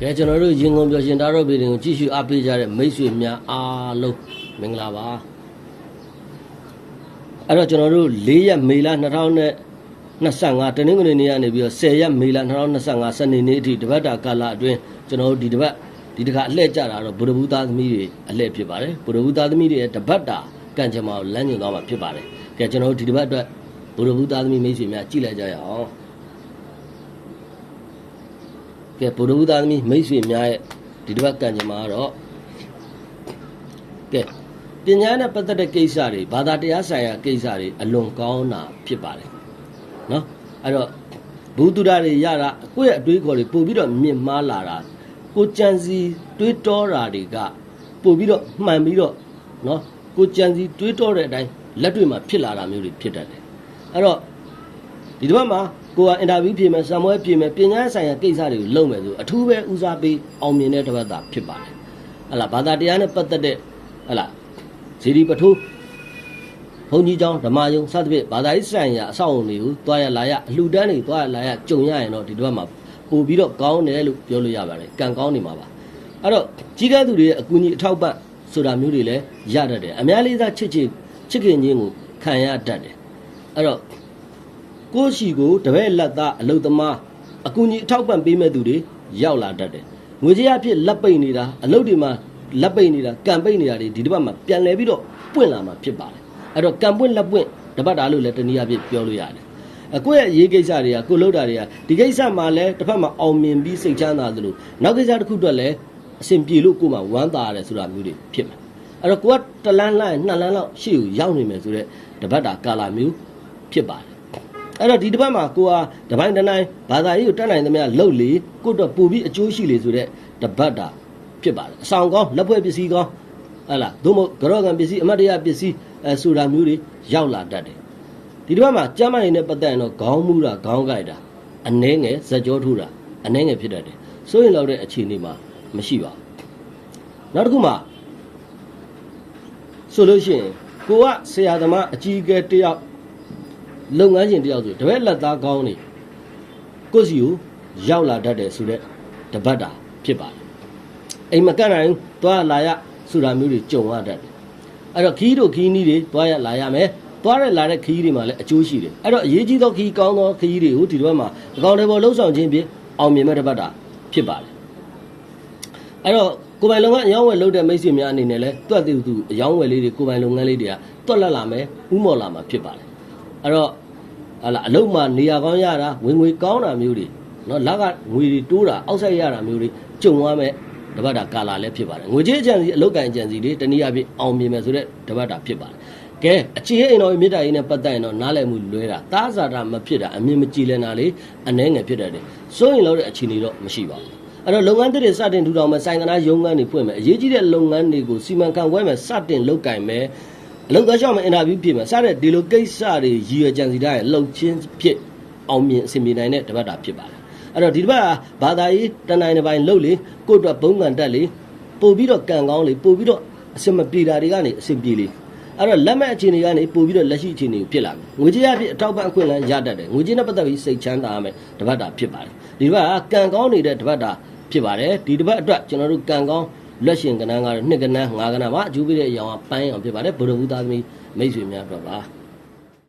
ကဲကျွန်တော်တို့ရင်ကုန်ပြောရှင်တာတော့ဗီဒီယိုကိုကြည့်ရှုအားပေးကြတဲ့မိတ်ဆွေများအားလုံးမင်္ဂလာပါအဲ့တော့ကျွန်တော်တို့၄ရက်မေလ2025တနင်္ဂနွေနေ့ကနေပြီးတော့10ရက်မေလ2025စနေနေ့အထိတပတ်တာကာလအတွင်းကျွန်တော်တို့ဒီတပတ်ဒီတခါအလှည့်ကြတာတော့ဗုဒ္ဓဘူးသားသမီးတွေအလှည့်ဖြစ်ပါတယ်ဗုဒ္ဓဘူးသားသမီးတွေရဲ့တပတ်တာကံကြမ္မာကိုလမ်းညွှန်သွားမှာဖြစ်ပါတယ်ကဲကျွန်တော်တို့ဒီတပတ်အတွက်ဗုဒ္ဓဘူးသားသမီးမိတ်ဆွေများကြည့်လိုက်ကြရအောင် ကဲဗုဒ္ဓဘုရားသမီးမိတ်ဆွေများရဲ့ဒီတစ်ပတ်ကံကြမ္မာကတော့ကဲပညာနဲ့ပတ်သက်တဲ့ကိစ္စတွေဘာသာတရားဆိုင်ရာကိစ္စတွေအလွန်ကောင်းတာဖြစ်ပါတယ်နော်အဲ့တော့ဘုသူဒ္ဓတွေရတာကိုယ့်ရဲ့အတွေးခေါ်တွေပို့ပြီးတော့မြင့်မားလာတာကိုကြံစီတွေးတောတာတွေကပို့ပြီးတော့မှန်ပြီးတော့နော်ကိုကြံစီတွေးတောတဲ့အတိုင်းလက်တွေ့မှာဖြစ်လာတာမျိုးတွေဖြစ်တတ်တယ်အဲ့တော့ ဒီတစ်ပတ်မှာကိုကအင်တာဗျူးပြင်မယ်ဆံမွဲပြင်မယ်ပညာဆိုင်ရာကိစ္စတွေကိုလုပ်မယ်ဆိုအထူးပဲဦးစားပေးအောင်မြင်တဲ့တစ်ပတ်သာဖြစ်ပါတယ်ဟလာဘာသာတရားနဲ့ပတ်သက်တဲ့ဟလာဇီဒီပထိုးဘုန်းကြီးကျောင်းဓမ္မယုံစသဖြင့်ဘာသာရေးဆိုင်ရာအဆောက်အအုံတွေကိုတွားရလာရအလှူဒန်းတွေတွားရလာရကြုံရရင်တော့ဒီတစ်ပတ်မှာပို့ပြီးတော့ကောင်းတယ်လို့ပြောလို့ရပါတယ်ကံကောင်းနေမှာပါအဲ့တော့ကြီးကဲသူတွေရဲ့အကူအညီအထောက်ပံ့ဆိုတာမျိုးတွေလည်းရတတ်တယ်အများလေးစားချစ်ချစ်ချစ်ခင်ချင်းကိုခံရတတ်တယ်အဲ့တော့ ကိုယ့်ရှိကိုတပည့်လက်သားအလုတ်သမားအကူကြီးအထောက်ပံ့ပေးမဲ့သူတွေရောက်လာတတ်တယ်ငွေကြေးအဖြစ်လက်ပိတ်နေတာအလုတ်တွေမှာလက်ပိတ်နေတာကံပိတ်နေတာတွေဒီတစ်ပတ်မှာပြန်လဲပြီးတော့ပွင့်လာမှာဖြစ်ပါတယ်အဲ့တော့ကံပွင့်လက်ပွင့်တပတ်တာလို့လည်းတနည်းအားဖြင့်ပြောလို့ရတယ်အကိုယ့်ရဲ့ရေးကိစ္စတွေကကိုလှုပ်တာတွေကဒီကိစ္စမှာလည်းတစ်ဖက်မှာအောင်မြင်ပြီးစိတ်ချမ်းသာသလိုနောက်ကိစ္စတစ်ခုအတွက်လည်းအဆင်ပြေလို့ကိုယ်မှဝမ်းသာရတယ်ဆိုတာမျိုးတွေဖြစ်မယ်အဲ့တော့ကိုကတလန်းလိုက်နှစ်လန်းလောက်ရှေ့ကိုရောက်နေမယ်ဆိုတော့တပတ်တာကာလာမျိုးဖြစ်ပါတယ် အဲ့တော့ဒီတစ်ပတ်မှာကိုဟာတပိုင်းတစ်နိုင်ဘာသာရေးကိုတက်နိုင်သမျှလှုပ်လေကိုတော့ပူပြီးအကျိုးရှိလေဆိုတဲ့တပတ်တာဖြစ်ပါတယ်အဆောင်ကောင်းလက်ဖွဲ့ပစ္စည်းကောင်းဟဲ့လားသို့မဟုတ်ကြောကံပစ္စည်းအမတ်တရားပစ္စည်းအဲဆိုတာမျိုးတွေရောက်လာတတ်တယ်ဒီတစ်ပတ်မှာကျမ်းမာရေးနဲ့ပတ်သက်ရင်တော့ခေါင်းမူတာခေါင်းကိုက်တာအနှဲငယ်ဇက်ကြောထူတာအနှဲငယ်ဖြစ်တတ်တယ်ဆိုရင်တော့တဲ့အခြေအနေမှာမရှိပါဘူးနောက်တစ်ခုမှာဆိုလို့ရှိရင်ကိုကဆရာသမားအကြီးအကဲတစ်ယောက် လုပ်ငန်းရှင်တယောက်ဆိုတပည့်လက်သားကောင်းနေကိုယ့်စီကိုရောက်လာတတ်တယ်ဆိုတော့တပတ်တာဖြစ်ပါတယ်အိမ်မကန့်နိုင်ဘူးသွားလာရဆိုတာမျိုးတွေကြုံရတတ်တယ်အဲ့တော့ခီးတို့ခီးနီးတွေသွားရလာရမယ်သွားရလာတဲ့ခီးတွေမှာလည်းအကျိုးရှိတယ်အဲ့တော့အရေးကြီးသောခီးကောင်းသောခီးတွေကိုဒီတစ်ပတ်မှာအကောင့်တွေပေါ်လှုပ်ဆောင်ခြင်းဖြင့်အောင်မြင်မဲ့တပတ်တာဖြစ်ပါတယ်အဲ့တော့ကိုယ်ပိုင်လုပ်ငန်းအယောင်းဝယ်လုပ်တဲ့မိတ်ဆွေများအနေနဲ့လည်းတွက်တူသူအယောင်းဝယ်လေးတွေကိုယ်ပိုင်လုပ်ငန်းလေးတွေကတွက်လက်လာမယ်ဥမော်လာမှာဖြစ်ပါတယ် အဲ့တော့ဟာလာအလုံးမှာနေရာကောင်းရတာဝင်ငွေကောင်းတာမျိုးတွေနော်လက်ကငွေတွေတိုးတာအောက်ဆိုင်ရတာမျိုးတွေကြုံရမယ်တပတ်တာကာလာလည်းဖြစ်ပါတယ်ငွေကြေးအကြံစီအလုတ်ကန်အကြံစီတွေတနည်းအားဖြင့်အောင်မြင်မယ်ဆိုတဲ့တပတ်တာဖြစ်ပါတယ်ကဲအခြေအိမ်တော်မြေတားရေးနဲ့ပတ်သက်ရင်တော့နားလည်မှုလွဲတာတားစာတာမဖြစ်တာအမြင်မကြည်လည်တာလေအနှဲငယ်ဖြစ်တတ်တယ်စိုးရင်လို့တဲ့အခြေအနေတော့မရှိပါဘူးအဲ့တော့လုပ်ငန်းတွေစတင်ထူထောင်မယ်ဆိုင်ကနာရုံးခန်းတွေဖွင့်မယ်အရေးကြီးတဲ့လုပ်ငန်းတွေကိုစီမံခန့်ခွဲမယ်စတင်လုပ်ကင်မယ် အလုပ်သားရှောက်မှာအင်တာဗျူးပြင်မှာစတဲ့ဒီလိုကိစ္စတွေရည်ရွယ်ကြံစီထားရင်လှုပ်ချင်းဖြစ်အောင်မြင်အဆင်ပြေနိုင်တဲ့တပတ်တာဖြစ်ပါတယ်အဲ့တော့ဒီတပတ်ကဘာသာရေးတန်တိုင်းတစ်ပိုင်းလှုပ်လေကိုယ့်အတွက်ဘုံကန်တက်လေပို့ပြီးတော့ကံကောင်းလေပို့ပြီးတော့အဆင်မပြေတာတွေကနေအဆင်ပြေလေအဲ့တော့လက်မဲ့အခြေအနေကနေပို့ပြီးတော့လက်ရှိအခြေအနေကိုဖြစ်လာမယ်ငွေကြေးအဖြစ်အထောက်ပံ့အခွင့်အလမ်းရတတ်တယ်ငွေကြေးနဲ့ပတ်သက်ပြီးစိတ်ချမ်းသာရမယ်တပတ်တာဖြစ်ပါတယ်ဒီတပတ်ကကံကောင်းနေတဲ့တပတ်တာဖြစ်ပါတယ်ဒီတပတ်အတွက်ကျွန်တော်တို့ကံကောင်း လက်ရှင်ကဏ္ဍကတော့နှစ်ကဏ္ဍငါးကဏ္ဍပါအကျိုးပေးတဲ့အရာကပန်းအောင်ဖြစ်ပါတယ်ဘုရဝူသားသမီးမိတ်ဆွေများအတွက်ပါ